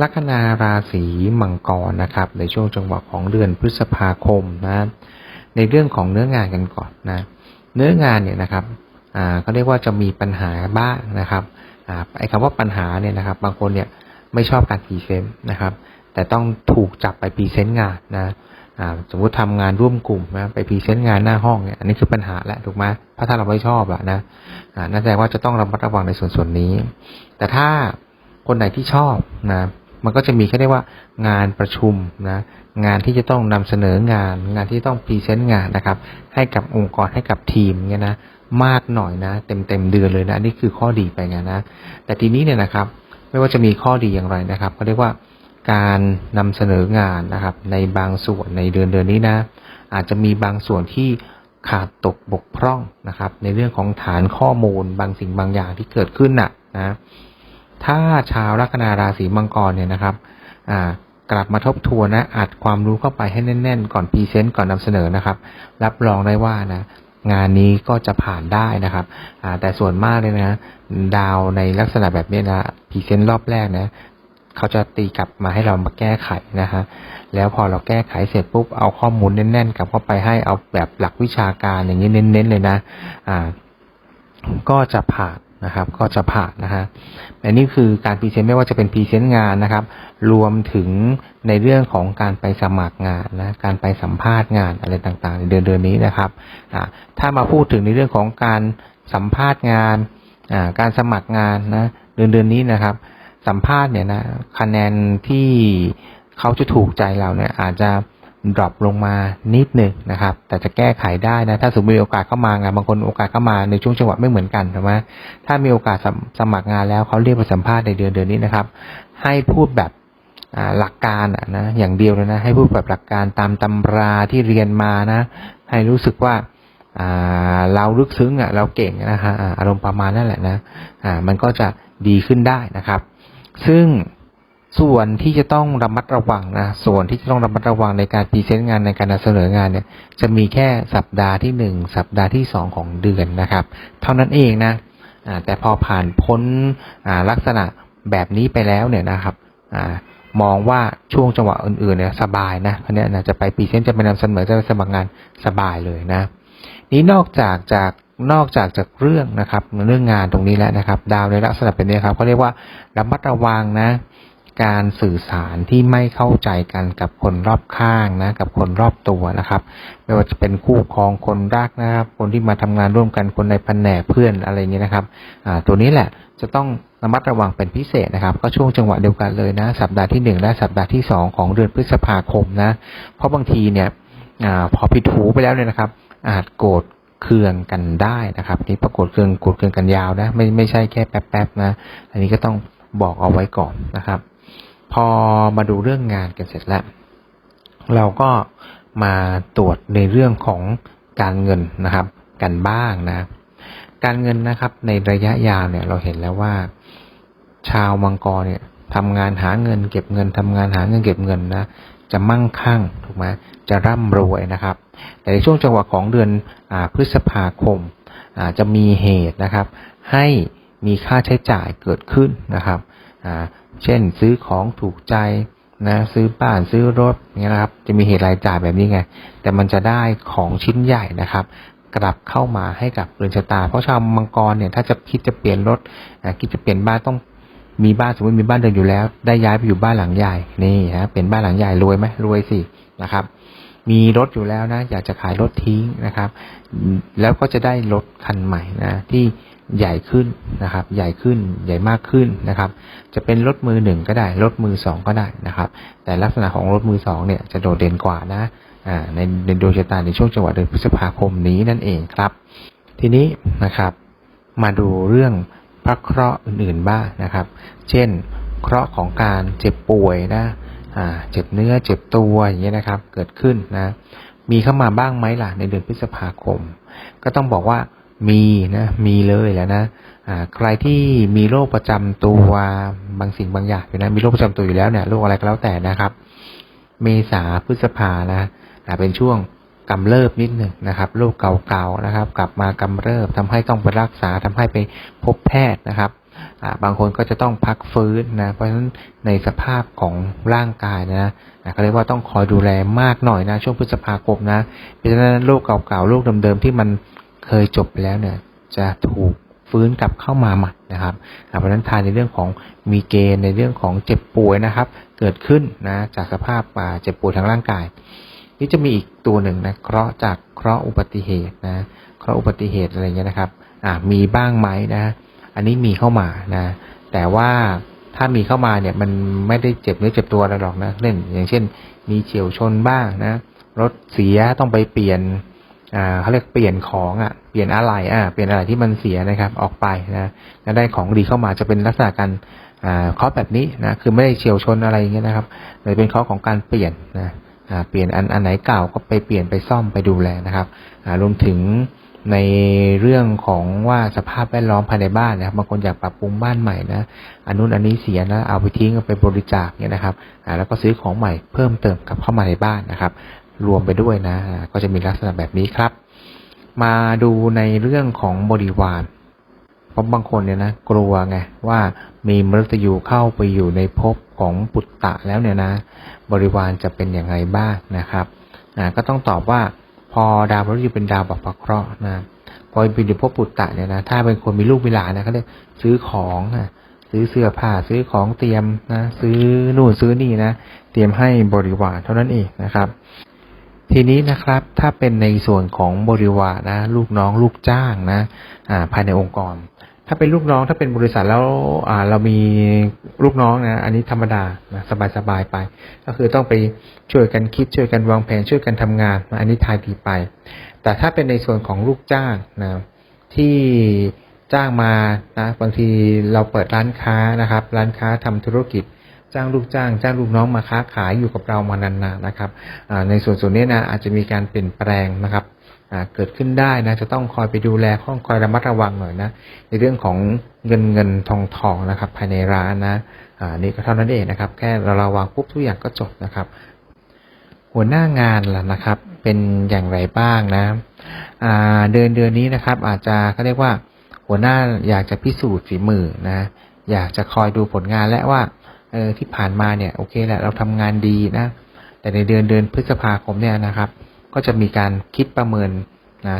ลัคนาราศีมังกรนะครับ ในช่วงจังหวะของเดือนพฤษภาคมนะในเรื่องของเนื้องานกันก่อนนะเนื้องานเนี่ยนะครับอ่าเขาเรียกว่าจะมีปัญหาบ้างนะครับอ่าไอ้คำว่าปัญหาเนี่ยนะครับ บางคนเนี่ยไม่ชอบการพรีเซนต์นะครับ แต่ต้องถูกจับไปพรีเซนต์งานนะอ่าสมมติทำงานร่วมกลุ่มนะไปพรีเซนต์งานหน้าห้องเนี่ยอันนี้คือปัญหาแหละถูกไหมเพราะถ้าเราไม่ชอบอะนะอ่านั่นแสดงว่าจะต้องระมัดระวังในส่วนส่วนนี้ แต่ถ้าคนไหนที่ชอบนะ มันก็จะมีแค่ได้ว่างานประชุมนะงานที่จะต้องนำเสนองาน งานที่ต้องพรีเซนต์งานนะครับ ให้กับองค์กรให้กับทีมเนี่ยนะมากหน่อยนะ เต็มเต็มเดือนเลยนะอันนี่คือข้อดีไปไงนะ แต่ทีนี้เนี่ยนะครับ ไม่ว่าจะมีข้อดีอย่างไรนะครับเขาเรียกว่าการนำเสนองานนะครับ ในบางส่วนในเดือนเดือนนี้นะ อาจจะมีบางส่วนที่ขาดตกบกพร่องนะครับ ในเรื่องของฐานข้อมูลบางสิ่งบางอย่างที่เกิดขึ้นน่ะนะ ถ้าชาวลัคนาราศีมังกรเนี่ยนะครับอ่ากลับมาทบทวนนะอัดความรู้เข้าไปให้แน่น ๆ ก่อนพรีเซนต์ก่อนนำเสนอนะครับ รับรองได้ว่านะงานนี้ก็จะผ่านได้นะครับแต่ส่วนมากเลยนะ ดาวในลักษณะแบบนี้นะพรีเซนต์รอบแรกนะเขาจะตีกลับมาให้เรามาแก้ไขนะฮะแล้วพอเราแก้ไขเสร็จปุ๊บเอาข้อมูลแน่นๆกลับเข้าไปให้เอาแบบหลักวิชาการอย่างนี้เน้นๆเลยนะอ่าก็จะผ่าน นะครับก็จะผ่านนะฮะอันนี้คือการพรีเซนต์ไม่ว่าจะเป็นพรีเซนต์งานนะครับ รวมถึงในเรื่องของการไปสมัครงานนะการไปสัมภาษณ์งานอะไรต่างๆ ในเดือนเดือนนี้นะครับถ้ามาพูดถึงในเรื่องของการสัมภาษณ์งานการสมัครงานนะเดือนเดือนนี้นะครับ สัมภาษณ์เนี่ยนะคะแนนที่เขาจะถูกใจเราเนี่ยอาจจะ ดรอปลงมานิดหนึ่งนะครับ แต่จะแก้ไขได้นะ ถ้าสมมติมีโอกาสเข้ามางานบางคนโอกาสเข้ามาในช่วงจังหวะไม่เหมือนกันถูกไหมถ้ามีโอกาสสมัครงานแล้วเขาเรียกไปสัมภาษณ์ในเดือนเดือนนี้นะครับ ให้พูดแบบหลักการนะอย่างเดียวเลยนะ ให้พูดแบบหลักการตามตำราที่เรียนมานะ ให้รู้สึกว่าเราลึกซึ้งอะเราเก่งนะฮะอาอารมณ์ประมาณนั่นแหละนะอ่ามันก็จะดีขึ้นได้นะครับ ซึ่ง ส่วนที่จะต้องระมัดระวังนะ ส่วนที่จะต้องระมัดระวังในการพรีเซนต์งานในการนำเสนองานเนี่ย จะมีแค่สัปดาห์ที่หนึ่งสัปดาห์ที่สองของเดือนนะครับ เท่านั้นเองนะแต่พอผ่านพ้นลักษณะแบบนี้ไปแล้วเนี่ยนะครับอมองว่าช่วงจังหวะอื่นๆเนี่ยสบายนะคนเนี้ยนะจะไปพรีเซนต์จะไปนำเสนอจะไปสมัครงานสบายเลยนะ นี้นอกจากจากนอกจากจากเรื่องนะครับเรื่องงานตรงนี้แล้วนะครับ ดาวในลักษณะเป็นนี้ครับเขาเรียกว่าระมัดระวังนะ การสื่อสารที่ไม่เข้าใจกันกับคนรอบข้างนะ กับคนรอบตัวนะครับ ไม่ว่าจะเป็นคู่ครองคนรักนะครับ คนที่มาทำงานร่วมกันคนในแผนกเพื่อนอะไรอย่างนี้นะครับอ่าตัวนี้แหละจะต้องระมัดระวังเป็นพิเศษนะครับ ก็ช่วงจังหวะเดียวกันเลยนะ สัปดาห์ที่หนึ่งและสัปดาห์ที่สองของเดือนพฤษภาคมนะ เพราะบางทีเนี่ยอาพอผิดหูไปแล้วเนี่ยนะครับ อาจโกรธเคืองกันได้นะครับ นี่ปรากฏเคืองโกรธเคืองกันยาวนะ ไม่ไม่ใช่แค่แป๊บๆนะ อันนี้ก็ต้องบอกเอาไว้ก่อนนะครับ พอมาดูเรื่องงานกันเสร็จแล้ว เราก็มาตรวจในเรื่องของการเงินนะครับ กันบ้างนะ การเงินนะครับ ในระยะยาวเนี่ยเราเห็นแล้วว่า ชาวมังกรเนี่ยทำงานหาเงิน เก็บเงินทำงานหาเงินเก็บเงินนะจะมั่งคั่งถูกไหมจะร่ำรวยนะครับ แต่ในช่วงจังหวะของเดือนอพฤษภาคมาจะมีเหตุนะครับ ให้มีค่าใช้จ่ายเกิดขึ้นนะครับอ่า เช่นซื้อของถูกใจนะซื้อบ้านซื้อรถเงี้ยนะครับ จะมีเหตุรายจ่ายแบบนี้ไง แต่มันจะได้ของชิ้นใหญ่นะครับ กลับเข้ามาให้กับเรือนชะตา เพราะชาวมังกรเนี่ยถ้าจะคิดจะเปลี่ยนรถนะคิดจะเปลี่ยนบ้านต้องมีบ้านสมมติมีบ้านเดิมอยู่แล้ว ได้ย้ายไปอยู่บ้านหลังใหญ่นี่ฮะเป็นบ้านหลังใหญ่รวยไหมรวยสินะครับ มีรถอยู่แล้วนะ อยากจะขายรถทิ้งนะครับ แล้วก็จะได้รถคันใหม่นะที่ใหญ่ขึ้นนะครับ ใหญ่ขึ้นใหญ่มากขึ้นนะครับ จะเป็นรถมือหนึ่งก็ได้รถมือสองก็ได้นะครับ แต่ลักษณะของรถมือสองเนี่ยจะโดดเด่นกว่านะในในดวงชะตาในช่วงจังหวะเดือนพฤษภาคมนี้นั่นเองครับ ทีนี้นะครับ มาดูเรื่องพระเคราะห์อื่นๆบ้างนะครับ เช่น เคราะห์ของการเจ็บป่วยนะ เจ็บเนื้อเจ็บตัวอย่างเงี้ยนะครับ เกิดขึ้นนะ มีเข้ามาบ้างไหมล่ะในเดือนพฤษภาคม ก็ต้องบอกว่ามีนะมีเลยแล้วนะใครที่มีโรคประจำตัวบางสิ่งบางอย่างอยู่นะมีโรคประจำตัวอยู่แล้วเนี่ยโรคอะไรก็แล้วแต่นะครับ เมษาพฤษภานะเป็นช่วงกำเริบนิดหนึ่งนะครับโรคเก่าๆนะครับ กลับมากำเริบทำให้ต้องไปรักษาทำให้ไปพบแพทย์นะครับ บางคนก็จะต้องพักฟื้นนะ เพราะฉะนั้นในสภาพของร่างกายนะอ่าก็เรียกว่าต้องคอยดูแลมากหน่อยนะ ช่วงพฤษภาคมนะ เพราะฉะนั้นโรคเก่าๆโรคเดิมๆที่มันเคยจบไปแล้วเนี่ย จะถูกฟื้นกลับเข้ามาใหม่นะครับ เพราะฉะนั้นทานในเรื่องของมีเกณฑ์ในเรื่องของเจ็บป่วยนะครับ เกิดขึ้นนะจากสภาพเจ็บป่วยทางร่างกาย นี่จะมีอีกตัวหนึ่งนะเคราะห์จากเคราะห์อุบัติเหตุนะเคราะห์อุบัติเหตุอะไรเงี้ยนะครับ อ่ามีบ้างไหมนะ อันนี้มีเข้ามานะ แต่ว่าถ้ามีเข้ามาเนี่ยมันไม่ได้เจ็บเนื้อเจ็บตัวอะไรหรอกนะเล่นอย่างเช่น มีเฉียวชนบ้างนะ รถเสียต้องไปเปลี่ยนอ่าเขาเรียกเปลี่ยนของอะเปลี่ยนอะไรอ่าเปลี่ยนอะไรที่มันเสียนะครับ ออกไปนะแล้วได้ของดีเข้ามาจะเป็นลักษณะการอ่าเคาะแบบนี้นะคือไม่ได้เฉียวชนอะไรอย่างเงี้ยนะครับแต่เป็นเคาะของการเปลี่ยนนะอ่าเปลี่ยนอันอันไหนเก่าก็ไปเปลี่ยนไปซ่อมไปดูแลนะครับอ่ารวมถึง ในเรื่องของว่าสภาพแวดล้อมภายในบ้านนะครับบางคนอยากปรับปรุงบ้านใหม่นะอันนู้นอันนี้เสียนะเอาไปทิ้งเอาไปบริจาคเนี่ยนะครับแล้วก็ซื้อของใหม่เพิ่มเติมกลับเข้ามาในบ้านนะครับ รวมไปด้วยนะ ก็จะมีลักษณะแบบนี้ครับ มาดูในเรื่องของบริวารเพราะบางคนเนี่ยนะกลัวไงว่ามีมฤตยูเข้าไปอยู่ในภพของปุตตะแล้วเนี่ยนะ บริวารจะเป็นอย่างไรบ้างนะครับก็ต้องตอบว่า พอดาวมฤตยูเป็นดาวบัพเคราะห์นะพอเป็นอยู่พบปุตตะเนี่ยนะถ้าเป็นคนมีลูกมีหลานนะเขาเรียกซื้อของนะซื้อเสื้อผ้าซื้อของเตรียมนะซื้อนู่นซื้อนี่นะเตรียมให้บริวารเท่านั้นเองนะครับ ทีนี้นะครับถ้าเป็นในส่วนของบริวารนะ ลูกน้องลูกจ้างนะอ่าภายในองค์กร ถ้าเป็นลูกน้องถ้าเป็นบริษัทแล้วอ่าเรามีลูกน้องนะอันนี้ธรรมดานะสบายๆไป ก็คือต้องไปช่วยกันคิดช่วยกันวางแผนช่วยกันทำงานนะอันนี้ทายดีไป แต่ถ้าเป็นในส่วนของลูกจ้างนะที่จ้างมานะบางทีเราเปิดร้านค้านะครับ ร้านค้าทำธุรกิจ จ้างลูกจ้าง จ้างลูกน้องมาค้าขายอยู่กับเรามานานๆนะครับในส่วนส่วนนี้นะอาจจะมีการเปลี่ยนแปลงนะครับเกิดขึ้นได้นะจะต้องคอยไปดูแลต้องคอยระมัดระวังหน่อยนะ ในเรื่องของเงินเงินทองทองนะครับ ภายในร้านนะอ่านี่ก็เท่านั้นเองนะครับ แค่เราระวังปุ๊บทุกอย่างก็จบนะครับ หัวหน้างานล่ะนะครับ เป็นอย่างไรบ้างนะอ่าเดือนเดือนนี้นะครับ อาจจะเขาเรียกว่า หัวหน้าอยากจะพิสูจน์ฝีมือนะ อยากจะคอยดูผลงานและว่า เออที่ผ่านมาเนี่ยโอเคแหละเราทำงานดีนะแต่ในเดือนเดือนพฤษภาคมเนี่ยนะครับ ก็จะมีการคิดประเมินนะ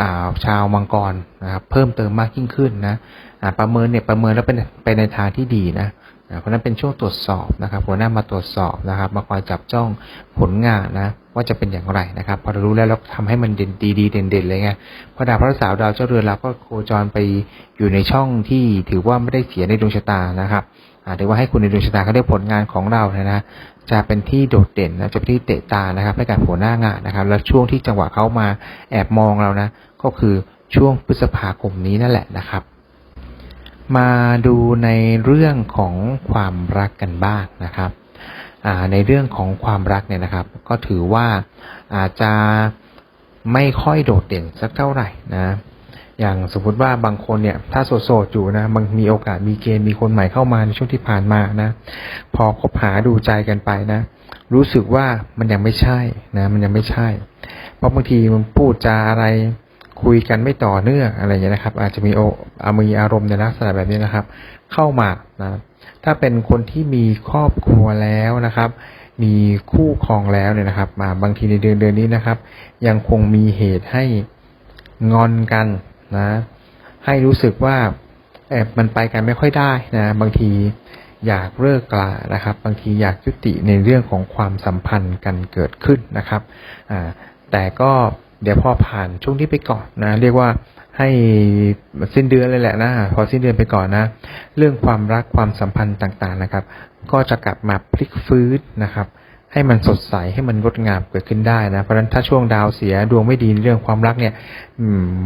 อ่าชาวมังกรนะครับเพิ่มเติมมากยิ่งขึ้นนะอ่าประเมินเนี่ยประเมินแล้วเป็นไปในทางที่ดีนะ เพราะนั้นเป็นช่วงตรวจสอบนะครับหัวหน้ามาตรวจสอบนะครับ มาคอยจับจ้องผลงานนะว่าจะเป็นอย่างไรนะครับ พอเรารู้แล้วเราทำให้มันเด่นดีดีเด่นเด่นเลยไงพระดาวพระสาร์ดาวเจ้าเรือนเราก็โคจรไปอยู่ในช่องที่ถือว่าไม่ได้เสียในดวงชะตานะครับอาถือว่าให้คุณในดวงชะตาเขาได้ผลงานของเรานะนะจะเป็นที่โดดเด่นนะจะเป็นที่เตะตานะครับ ให้กับหัวหน้างานนะครับ แล้วช่วงที่จังหวะเขามาแอบมองเรานะ ก็คือช่วงพฤษภาคมนี้นั่นแหละนะครับ มาดูในเรื่องของความรักกันบ้างนะครับในเรื่องของความรักเนี่ยนะครับ ก็ถือว่าอาจจะไม่ค่อยโดดเด่นสักเท่าไหร่นะ อย่างสมมติว่าบางคนเนี่ย ถ้าโสดๆอยู่นะบางมีโอกาสมีเกณฑ์มีคนใหม่เข้ามาในช่วงที่ผ่านมานะ พอคบหาดูใจกันไปนะ รู้สึกว่ามันยังไม่ใช่นะ มันยังไม่ใช่ เพราะบางทีมันพูดจาอะไร คุยกันไม่ต่อเนื่องอะไรอย่างเงี้นะครับ อาจจะมีโอามีอารมณ์ในลักษณะแบบนี้นะครับ เข้ามานะถ้าเป็นคนที่มีครอบครัวแล้วนะครับ มีคู่ครองแล้วเนี่ยนะครับมาบางทีในเดือนเดือนนี้นะครับ ยังคงมีเหตุให้งอนกันนะ ให้รู้สึกว่าเออมันไปกันไม่ค่อยได้นะ บางทีอยากเลิกกลานะครับ บางทีอยากยุติในเรื่องของความสัมพันธ์กันเกิดขึ้นนะครับอ่าแต่ก็ เดี๋ยวพอผ่านช่วงที่ไปก่อนนะ เรียกว่าให้สิ้นเดือนเลยแหละนะ พอสิ้นเดือนไปก่อนนะ เรื่องความรักความสัมพันธ์ต่างๆนะครับ ก็จะกลับมาพลิกฟื้นนะครับ ให้มันสดใสให้มันงดงามเกิดขึ้นได้นะ เพราะฉะนั้นถ้าช่วงดาวเสียดวงไม่ดีเรื่องความรักเนี่ย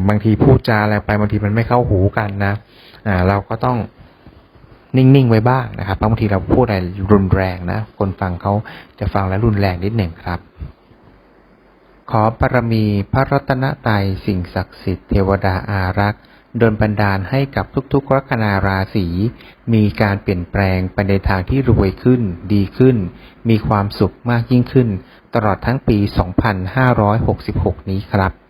บางทีพูดจาอะไรไปบางทีมันไม่เข้าหูกันนะอ่าเราก็ต้องนิ่ง ๆ ไว้บ้างนะครับเพราะบางทีเราพูดอะไรรุนแรงนะ คนฟังเขาจะฟังแล้วรุนแรงนิดหนึ่งครับ ขอบารมีพระรัตนตรัยสิ่งศักดิ์สิทธิ์เทวดาอารักษ์ดลบันดาลให้กับทุกๆลัคนาราศีมีการเปลี่ยนแปลงไปในทางที่รวยขึ้น ดีขึ้น มีความสุขมากยิ่งขึ้น ตลอดทั้งปี 2566 นี้ครับ